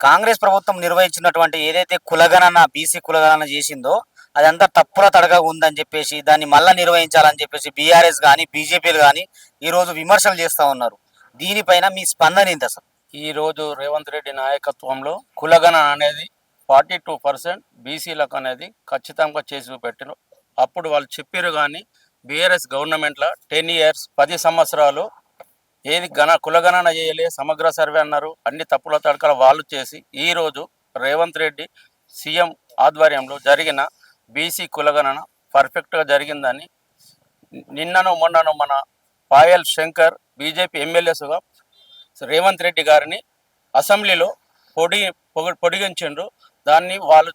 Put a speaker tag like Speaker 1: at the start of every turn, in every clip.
Speaker 1: కాంగ్రెస్ ప్రభుత్వం నిర్వహించినటువంటి ఏదైతే కులగణన బీసీ కులగణన చేసిందో అదంతా తప్పుల తడగా ఉందని చెప్పేసి దాన్ని మళ్ళీ నిర్వహించాలని చెప్పేసి బీఆర్ఎస్ కానీ బీజేపీలు కానీ ఈరోజు విమర్శలు చేస్తూ ఉన్నారు. దీనిపైన మీ స్పందన ఏంటి అసలు?
Speaker 2: ఈ రోజు రేవంత్ రెడ్డి నాయకత్వంలో కులగణన అనేది ఫార్టీ టూ పర్సెంట్ బీసీలకు అనేది ఖచ్చితంగా చేసి చూపెట్టిన అప్పుడు వాళ్ళు చెప్పారు కానీ బీఆర్ఎస్ గవర్నమెంట్లో టెన్ ఇయర్స్ పది సంవత్సరాలు ఏది గణ కులగణన చేయలే సమగ్ర సర్వే అన్నారు. అన్ని తప్పుల తడకల వాళ్ళు చేసి ఈరోజు రేవంత్ రెడ్డి సీఎం ఆధ్వర్యంలో జరిగిన బీసీ కులగణన పర్ఫెక్ట్గా జరిగిందని నిన్నను మొన్నను మన పాయల్ శంకర్ బీజేపీ ఎమ్మెల్యేస్గా రేవంత్ రెడ్డి గారిని అసెంబ్లీలో పొడి పొగ- పొడిగించిండ్రు. దాన్ని వాళ్ళు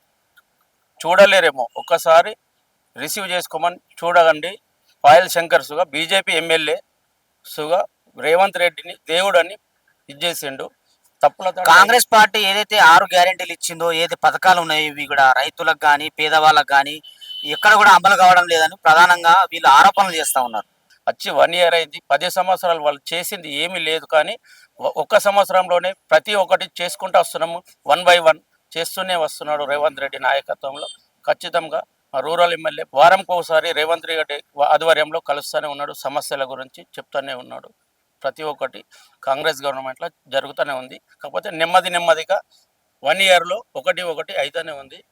Speaker 2: చూడలేరేమో. ఒక్కసారి రిసీవ్ చేసుకోమని చూడగండి పాయల్ శంకర్సుగా బీజేపీ ఎమ్మెల్యేసుగా రేవంత్ రెడ్డిని దేవుడని ఇచ్చేసిండు తప్పుల తడక-
Speaker 1: కాంగ్రెస్ పార్టీ ఏదైతే ఆరు గ్యారెంటీలు ఇచ్చిందో ఏదైతే పథకాలు ఉన్నాయో ఇవి కూడా రైతులకు కానీ పేదవాళ్ళకి కానీ ఎక్కడ కూడా అమలు కావడం లేదని ప్రధానంగా వీళ్ళు ఆరోపణలు చేస్తా ఉన్నారు.
Speaker 2: వచ్చి వన్ ఇయర్ అయింది. పది సంవత్సరాలు వాళ్ళు చేసింది ఏమీ లేదు కానీ ఒక్క సంవత్సరంలోనే ప్రతి ఒక్కటి చేసుకుంటూ వస్తున్నాము. వన్ బై వన్ చేస్తూనే వస్తున్నాడు రేవంత్ రెడ్డి నాయకత్వంలో. ఖచ్చితంగా రూరల్ ఎమ్మెల్యే వారంకి ఒకసారి రేవంత్ రెడ్డి ఆధ్వర్యంలో కలుస్తూనే ఉన్నాడు సమస్యల గురించి చెప్తూనే ఉన్నాడు. ప్రతి ఒక్కటి కాంగ్రెస్ గవర్నమెంట్లో జరుగుతూనే ఉంది. కాకపోతే నెమ్మది నెమ్మదిగా వన్ ఇయర్లో ఒకటి ఒకటి అవుతూనే ఉంది.